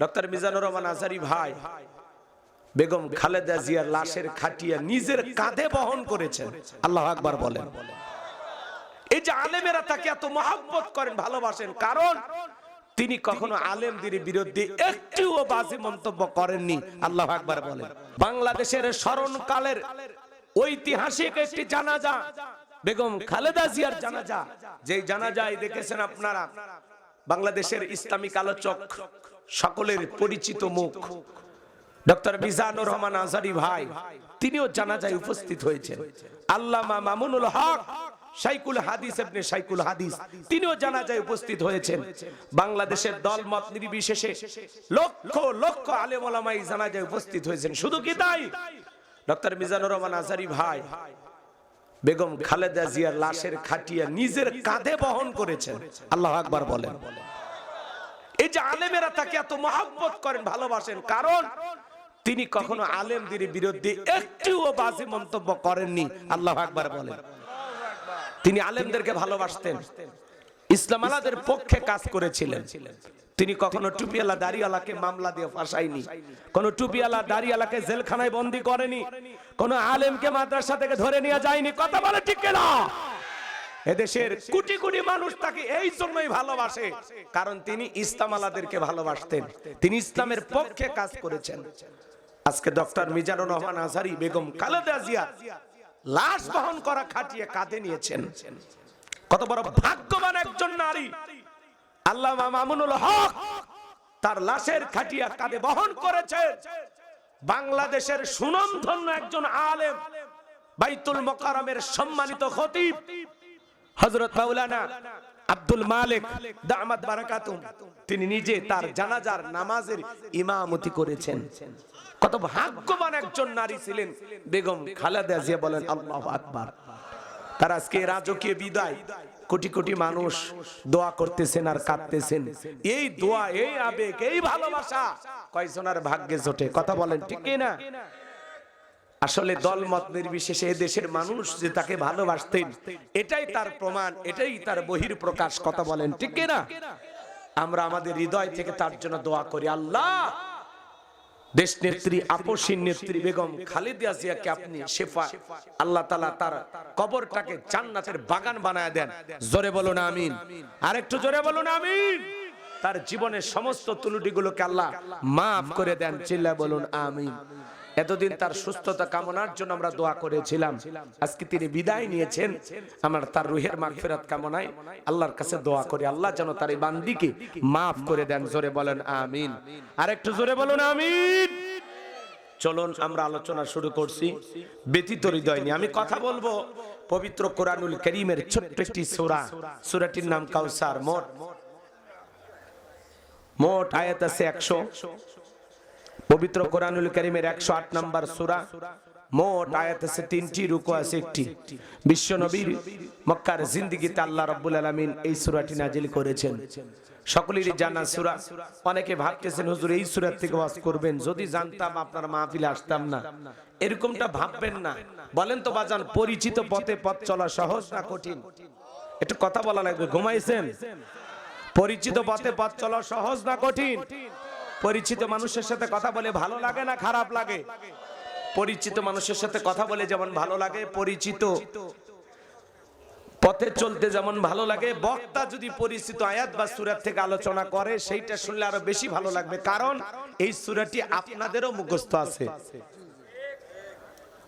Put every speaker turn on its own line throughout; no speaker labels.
Doctor Mizanur Rahman Azhari ভাই, বেগম খালেদা জিয়ার লাশের খাটিয়া নিজের কাঁধে বহন করেছেন। আল্লাহ আকবার বলেন। এই যে আলেমেরা তাকে এত মহাব্বত করেন, ভালোবাসেন, কারণ তিনি কখনো আলেমদের বিরুদ্ধে একটিও বাজে মন্তব্য করেননি। আল্লাহ আকবার বলেন। বাংলাদেশের স্মরণকালের ঐতিহাসিক একটি জানাজা, বেগম খালেদা জিয়ার জানাজা। যেই জানাজায় দেখেছেন আপনারা, বাংলাদেশের ইসলামিক আলোচক সকলের পরিচিত মুখ। ডক্টর মিজানুর রহমান আজারি ভাই, তিনিও জানাজায় উপস্থিত হয়েছেন। আল্লামা মামুনুল হক হাদিস হাদিস, তিনিও জানাজায় উপস্থিত হয়েছেন। বাংলাদেশের দল মত নির্বিশেষে লক্ষ লক্ষ জানাজায় উপস্থিত হয়েছেন। শুধু কি তাই? ডক্টর মিজানুর রহমান আজারি ভাই, বেগম খালেদা জিয়ার লাশের খাটিয়া নিজের কাঁধে বহন করেছেন। আল্লাহ আকবার বলেন। এই যে আলেমেরা তাকে এত মহাব্বত করেন, ভালোবাসেন, কারণ তিনি কখনো আলেমদের বিরুদ্ধে একটিও বাজে মন্তব্য করেননি। আল্লাহ আকবার বলেন। তিনি আলেমদেরকে ভালোবাসতেন। ইসলাম আলাদের পক্ষে কাজ করেছিলেন। তিনি কখনো টুপিয়ালা দাড়িওয়ালাকে মামলা দিয়ে ফাঁসাইনি কোন টুপিয়ালা দাড়িওয়ালাকে জেলখানায় বন্দি করেনি। কোন আলেমকে মাদ্রাসা থেকে ধরে নিয়ে যায়নি। কথা বলে ঠিক না এদেশের কোটি কোটি মানুষ তাকে এই জন্যই ভালোবাসে, কারণ তিনি ইসলাম আলাদেরকে ভালোবাসতেন। তিনি ইসলামের পক্ষে কাজ করেছেন। আজকে ডক্টর মিজানুর রহমান আজহারি, বেগম খালেদা জিয়া লাশ বহন করা খাটিয়ে কাঁধে নিয়েছেন। কত বড় ভাগ্যবান একজন নারী। আল্লাহ মামুনুল হক তার লাশের খাটিয়া কাঁধে বহন করেছে। বাংলাদেশের সুনামধন্য একজন আলেম, বাইতুল মোকারমের সম্মানিত খতিব। হযরত মাওলানা আব্দুল মালিক দামাত বারাকাতুম, তিনি নিজে তার জানাজার নামাজের ইমামতি করেছেন। কত ভাগ্যবান একজন নারী ছিলেন, বেগম খালেদা জিয়া বলেন, আল্লাহু আকবার। তার আজকে রাজকীয় বিদায়, কোটি কোটি মানুষ দোয়া করতেছেন আর কাঁদতেছেন। এই দোয়া, এই আবেগ, এই ভালোবাসা কয়জনের ভাগ্যে জোটে? কথা বলেন, ঠিক না আসলে দল মত নির্বিশেষে দেশের মানুষ যে তাকে ভালোবাসতেন এটাই তার প্রমাণ এটাই তার বহির প্রকাশ কথা বলেন ঠিক না আমরা আমাদের হৃদয় থেকে তার জন্য দোয়া করি আল্লাহ! দেশ নেত্রী আপসীন নেত্রী বেগম জিয়াকে আপনি শেফা আল্লাহ তালা তার কবরটাকে জান্নাতের বাগান বানায় দেন। জোরে বলুন আমিন। আরেকটু জোরে বলুন আমিন। তার জীবনের সমস্ত তুলুটিগুলোকে আল্লাহ মাফ করে দেন চিল্লা বলুন আমিন। এতদিন তার সুস্থতা কামনার জন্য আমরা দোয়া করেছিলাম। আজকে তিনি বিদায় নিয়েছেন। আমার তার রুহের মাগফিরাত কামনায় আল্লাহর কাছে দোয়া করি। আল্লাহ যেন তার এই বান্দিকে মাফ করে দেন। জোরে বলেন, আমিন। আর একটু জোরে বলুন, আমিন। চলুন, আমরা আলোচনা শুরু করছি। ব্যতীত হৃদয় নিয়ে আমি কথা বলব পবিত্র কোরআনুল করিমের ছোট্ট একটি সূরা। সূরাটির নাম কাউসার। মোট। মোট আয়াত আছে একশো। পবিত্র কোরআনুল করিমের একশো আট নম্বর সুরা। মোট আয়াত আছে তিনটি, রুকু আছে একটি। বিশ্ব নবীর মক্কার জিন্দিগিতে আল্লাহ রব্বুল আলমিন এই সুরাটি নাজিল করেছেন। সকলেরই জানা সুরা। অনেকে ভাবতেছেন, হুজুর, এই সুরার থেকে ওয়াজ করবেন। যদি জানতাম, আপনার মাহফিলে আসতাম না। এরকমটা ভাববেন না। বলেন তো, বাজান, পরিচিত পথে পথ চলা সহজ না কঠিন? একটু কথা বলা লাগবে, ঘুমাইছেন? পরিচিত পথে পথ চলা সহজ না কঠিন? পরিচিত মানুষের সাথে কথা বলে ভালো লাগে না খারাপ লাগে? পরিচিত মানুষের সাথে কথা বলে যেমন ভালো লাগে, পরিচিত পথে চলতে যেমন ভালো লাগে, বক্তা যদি পরিচিত আয়াত বা সুরাত থেকে আলোচনা করে, সেইটা শুনলে আরও বেশি ভালো লাগবে। কারণ এই সুরাটি আপনাদেরও মুখস্থ আছে।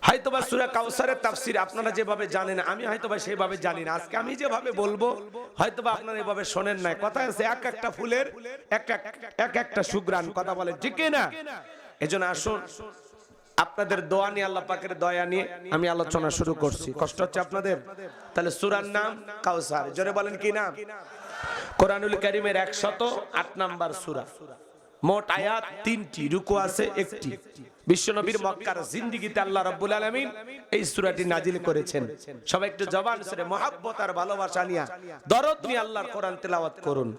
হয়তোবা সুরা কাউসারের তাফসির আপনারা যেভাবে জানেন, আমি হয়তোবা সেভাবে জানি না। আজকে আমি যেভাবে বলব, হয়তোবা আপনারা এভাবে শোনেন না কথা আছে এক একটা ফুলের এক এক এক একটা সুগ্রাণ কথা বলে ঠিক না? এজন্য আসুন, আপনাদের দোয়া নিয়ে, আল্লাহ পাকের দয়া নিয়ে আমি আলোচনা শুরু করছি। কষ্ট হচ্ছে আপনাদের? তাহলে সুরার নাম কাউসার জোরে বলেন কি নাম? কোরআনুল করিমের একশত আট নাম্বার সুরা। মোট আয়াত তিনটি, রুকু আছে একটি। বিশ্বনবীর মক্কার জিন্দিগিতে আল্লাহ রাব্বুল আলামিন এই সূরাটি নাজিল করেছেন। সবাই একটু জবান সুরে মহাব্বত আর ভালোবাসা নিয়ে দরদ নিয়ে আল্লাহর কোরআন তেলাওয়াত করুন।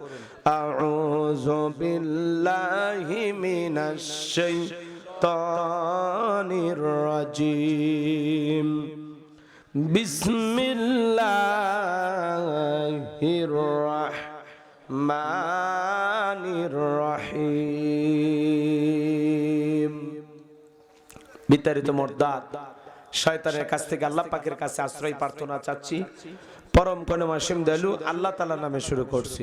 আউযু বিল্লাহি মিনাশ শাইতানির রাজিম। বিসমিল্লাহির রাহমানির রহিম। বিতাড়িত মর্দাত শয়তানের কাছ থেকে আল্লাহ পাকের কাছে আশ্রয় প্রার্থনা চাচ্ছি। পরম কোন মাসিম দেলু আল্লাহ তালা নামে শুরু করছি।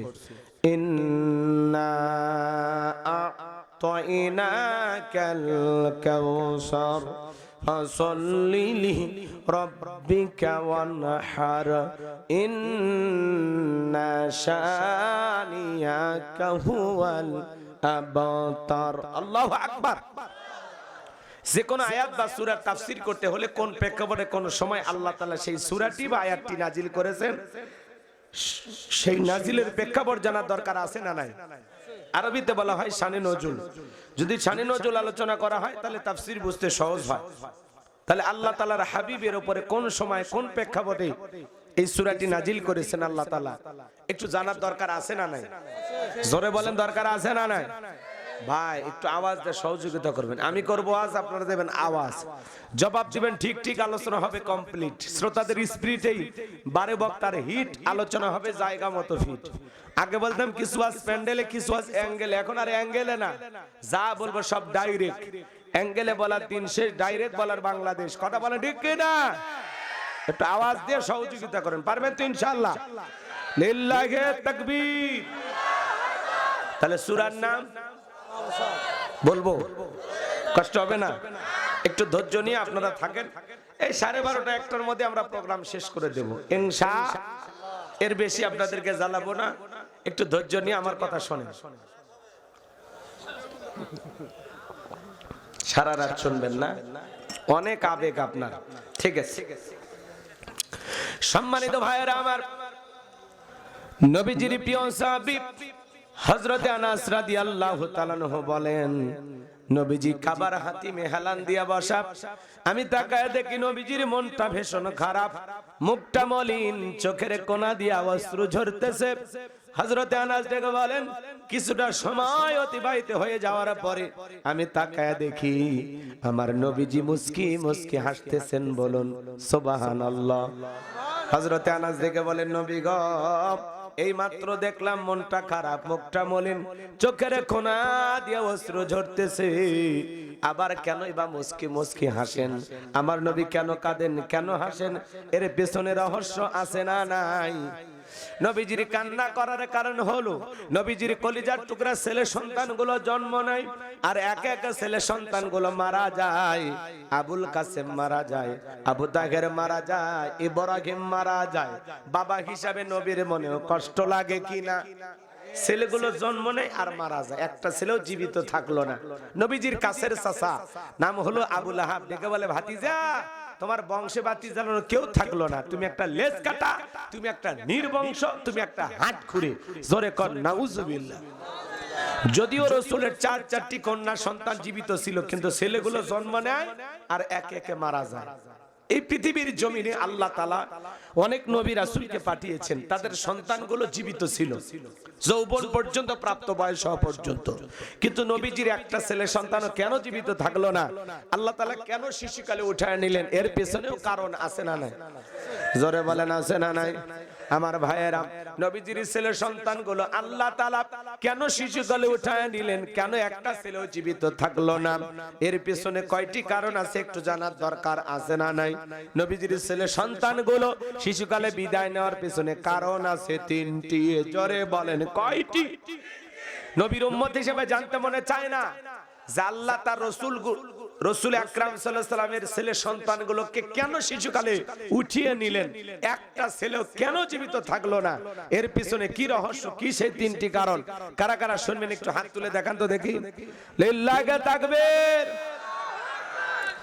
আল্লাহু আকবার। যে কোনো আয়াত বা সূরা তাফসির করতে হলে কোন প্রেক্ষাপটে কোন সময় আল্লাহ তালা সেই সুরাটি বা আয়াতটি নাজিল করেছেন? সেই নাজিলের প্রেক্ষাপট জানার দরকার আছে না নাই? আরবিতে বলা হয় শানে নজুল। যদি শানে নজুল আলোচনা করা হয় তাহলে তাফসীর বুঝতে সহজ হয়। তাহলে আল্লাহ তাআলার হাবিবের ওপরে কোন সময় কোন প্রেক্ষাপটে এই সুরাটি নাজিল করেছেন আল্লাহ তালা একটু জানার দরকার আছে না নাই? জোরে বলেন দরকার আছে না নাই। ভাই, একটু আওয়াজ দিয়ে সহযোগিতা করবেন। আমি করব আওয়াজ, আপনারা দেবেন আওয়াজ। জবাব দিবেন, ঠিক ঠিক আলোচনা হবে কমপ্লিট শ্রোতাদের স্পিরিটেই বারে বক্তার হিট, আলোচনা হবে জায়গা মতো ফিট আগে বলতাম কিছু আজ প্যান্ডেলে, কিছু আজ অ্যাঙ্গেলে। এখন আর অ্যাঙ্গেলে না। যা বলব সব ডাইরেক্ট অ্যাঙ্গেলে বলার দিন শেষ ডাইরেক্ট বলার বাংলাদেশ। কথা বলে ঠিক না? একটু আওয়াজ দিয়ে সহযোগিতা করেন। পারবেন তো ইনশাআল্লাহ? লিল্লাহে তাকবীর। তাহলে সূরার নাম? বলব? কষ্ট হবে না? একটু ধৈর্য নিয়ে আপনারা থাকেন। এই সাড়ে বারোটা, একটার মধ্যে আমরা প্রোগ্রাম শেষ করে দেব। এর বেশি আপনাদেরকে জ্বালাবো না। একটু ধৈর্য নিয়ে আমার কথা শোনেন। সারা রাত শুনবেন না? অনেক আবেগ আপনার। ঠিক আছে। সম্মানিত ভাইয়েরা আমার নবীজির প্রিয় সাহাবী হযরতে আনাস রাদিয়াল্লাহু তাআলা বলেন, নবীজি খাবার হাতিমে হেলান দিয়া বসা। আমি তাকায় দেখি নবীজির মনটা ভীষণ খারাপ। মুখটা মলিন, চোখের কোনা দিয়া অশ্রু ঝরতেছে। হযরতে আনাস ডেকে বলেন, কিছুটা সময় অতিবাহিত হয়ে যাওয়ার পরে আমি তাকায় দেখি আমার নবীজি মুস্কি মুস্কি হাসতেছেন বলুন সোবাহান আল্লাহ হজরতে আনাস ডেকে বলেন, নবী গো এই মাত্র দেখলাম মনটা খারাপ, মুখটা মলিন, চোখের খোনা দিয়ে অস্ত্র ঝরতেছে। আবার কেনই বা মুস্কি মুস্কি হাসেন? আমার নবী কেন কাঁদেন, কেন হাসেন? এর পেছনে রহস্য আছে না নাই? নবীজির কান্না করার কারণ হলো, নবীজির কলিজার টুকরা ছেলে সন্তানগুলো জন্ম নেয়, আর এক এক ছেলে সন্তানগুলো মারা যায়, আবুল কাসেম মারা যায়, আবু তাহের মারা যায়, ইব্রাহিম মারা যায়। বাবা হিসাবে নবীর মনেও কষ্ট লাগে কিনা? ছেলেগুলো জন্ম নেয় আর মারা যায়। একটা ছেলেও জীবিত থাকল না। নবীজির কাছের চাচা, নাম হলো আবুল আহাব ডেকে বলে, ভাতিজা, তোমার বংশে বাতি জ্বালানো কেউ থাকল না। তুমি একটা লেজ কাটা, তুমি একটা নির্বংশ, তুমি একটা হাত খুঁড়ে জোরে কর, নাউজুবিল্লাহ। যদিও রসুলের চার চারটি কন্যা সন্তান জীবিত ছিল, কিন্তু ছেলেগুলো জন্ম নেয় আর একে একে মারা যায়। এই পৃথিবীর জমিনে আল্লাহ তালা অনেক নবী রাসুলকে পাঠিয়েছেন। তাদের সন্তানগুলো জীবিত ছিল। যৌবন পর্যন্ত, প্রাপ্ত বয়স হওয়া পর্যন্ত। কিন্তু নবীজির একটা ছেলে সন্তান কেন জীবিত থাকল না? আল্লাহ তালা কেন শিশুকালে উঠায় নিলেন? এর পেছনেও কারণ আছে না নাই? জোরে বলেন, আছে না নাই? আমার ভাইয়েরা, নবীজির ছেলে সন্তানগুলো আল্লাহ তালা কেন শিশুকালে উঠায় নিলেন? কেন একটা ছেলেও জীবিত থাকল না? এর পিছনে কয়টি কারণ আছে একটু জানার দরকার আছে না নাই? নবীজির ছেলে সন্তানগুলো শিশুকালে বিদায় নেওয়ার পিছনে কারণ আছে তিনটি। জোরে বলেন, কয়টি? নবীর উম্মত হিসেবে জানতে মনে চায় না যে আল্লাহ তার রসুল রসুল আকরাম সাল্লামের ছেলে সন্তানগুলোকে কেন শিশুকালে উঠিয়ে নিলেন? একটা ছেলেও কেন জীবিত থাকল না? এর পিছনে কি রহস্য, কি সেই তিনটি কারণ? কারা কারা শুনবেন, একটু হাত তুলে দেখান তো দেখি। তাকবীর।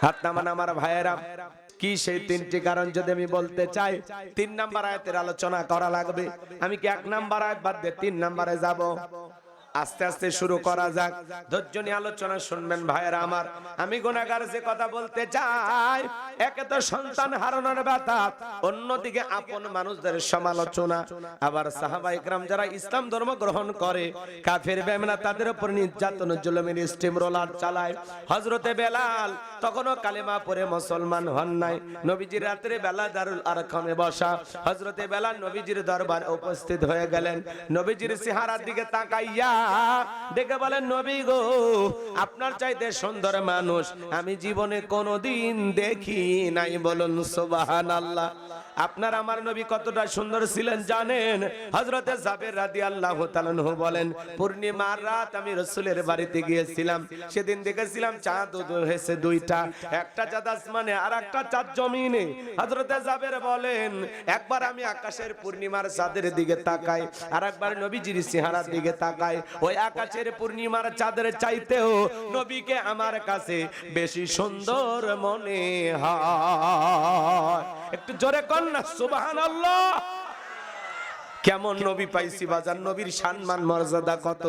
হাত নামান আমার ভাইয়েরা, কি সেই তিনটি কারণ যদি আমি বলতে চাই, তিন নাম্বার আয়াতের আলোচনা করা লাগবে। আমি কি এক নাম্বার আয়াত বাদ দিয়ে তিন নাম্বারে যাব? আস্তে আস্তে শুরু করা যাক। ধৈর্য নিয়ে আলোচনা শুনবেন ভাইয়েরা আমার। আমি গুণাগার যে কথা বলতে চাই, একে তো সন্তান হারানোর ব্যথা, অন্যদিকে আপন মানুষদের সমালোচনা। আবার সাহাবা ইকরাম যারা ইসলাম ধর্ম গ্রহণ করে, কাফের বেমনা তাদের উপর নির্যাতন, জুলুমের স্টিম রোলার চালায়। হজরতে বেলাল তখনও কালেমা পরে মুসলমান হন নাই। নবীজির রাত্রে বেলা দারুল আরখানে বসা। হজরতে বেলা নবীজির দরবার উপস্থিত হয়ে গেলেন। নবীজির সিহারার দিকে তাকাইয়া দেখে বলেন, নবী গো, আপনার চাইতে সুন্দর মানুষ আমি জীবনে কোনোদিন দেখি নাই বলুন সুবাহান আল্লাহ আপনার আমার নবী কতটা সুন্দর ছিলেন জানেন? হজরতে জাবের রাদি আল্লাহ বলেন, পূর্ণিমার রাত আমি রসুলের বাড়িতে গিয়েছিলাম। সেদিন দেখেছিলাম চাঁদ হয়েছে দুইটা। একটা চাঁদ আসমানে আর একটা চাঁদ জমিনে। হজরতে জাবের বলেন, একবার আমি আকাশের পূর্ণিমার চাঁদের দিকে তাকাই আর একবার নবীজির চেহারার দিকে তাকাই। ওই আকাশের পূর্ণিমার চাঁদের চাইতেও নবীকে আমার কাছে বেশি সুন্দর মনে হয়। একটু জোরে কর না সুবাহান কেমন নবী পাইছি বাজার, নবীর সম্মান, মর্যাদা কত?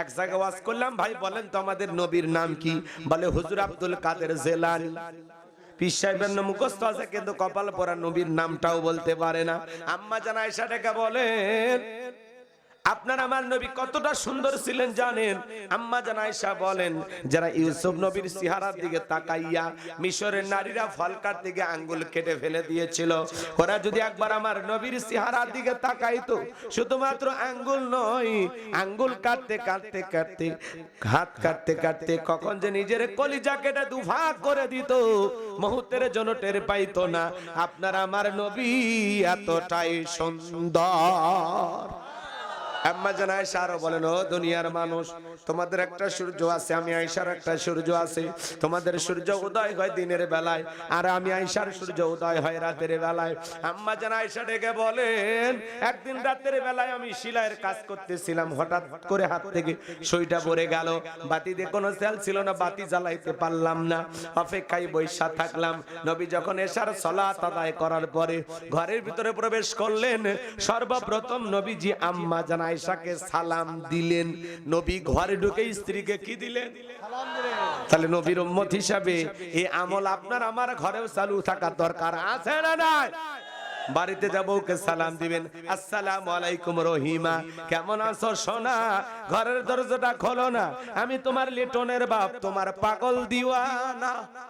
এক জায়গায় ওয়াজ করলাম, ভাই বলেন তো আমাদের নবীর নাম কি? বলে, হুজুর আব্দুল কাদের জেলানি। পীর সাহেবের নাম মুখস্থ আছে, কিন্তু কপাল পরা নবীর নামটাও বলতে পারে না। আম্মা জানা এসাটাকে বলেন আপনার আমার নবী কতটা সুন্দর ছিলেন জানেন? আম্মা জানাইশা বলেন, যারা ইউসুফ নবীর সিহারার দিকে তাকাইয়া মিশরের নারীরা ফল কাটতে গিয়ে আঙ্গুল কেটে ফেলে দিয়েছিল, ওরা যদি একবার আমার নবীর সিহারার দিকে তাকাইতো, শুধুমাত্র আঙ্গুল নয়, আঙ্গুল কাটতে কাটতে কাটতে, হাত কাটতে কাটতে কখন যে নিজের কলিজা কেটে দুভাগ করে দিত, মুহূর্তের জন্য টের পাইতো না, আপনার আমার নবী এতটাই সুন্দর। হঠাৎ করে হাত থেকে গেল। বাতিতে কোনো সেল ছিল না, বাতি জ্বালাইতে পারলাম না। অপেক্ষায় বৈশা থাকলাম। নবী যখন এসার সলাত আদায় করার পরে ঘরের ভিতরে প্রবেশ করলেন, সর্বপ্রথম নবীজি আম্মা জান আয়েশাকে সালাম দিলেন। নবী ঘরে ঢুকে স্ত্রীকে কি দিলেন? তাহলে নবীর উম্মত হিসাবে এই আমল আপনার আমার ঘরেও চালু থাকার দরকার আছে না নাই? বাড়িতে যাব ওকে সালাম দিবেন। আসসালাম আলাইকুম রহিমা কেমন আছো সোনা? ঘরের দরজাটা খোলো না। আমি তোমার লিটনের বাপ তোমার পাগল দিওয়ানা।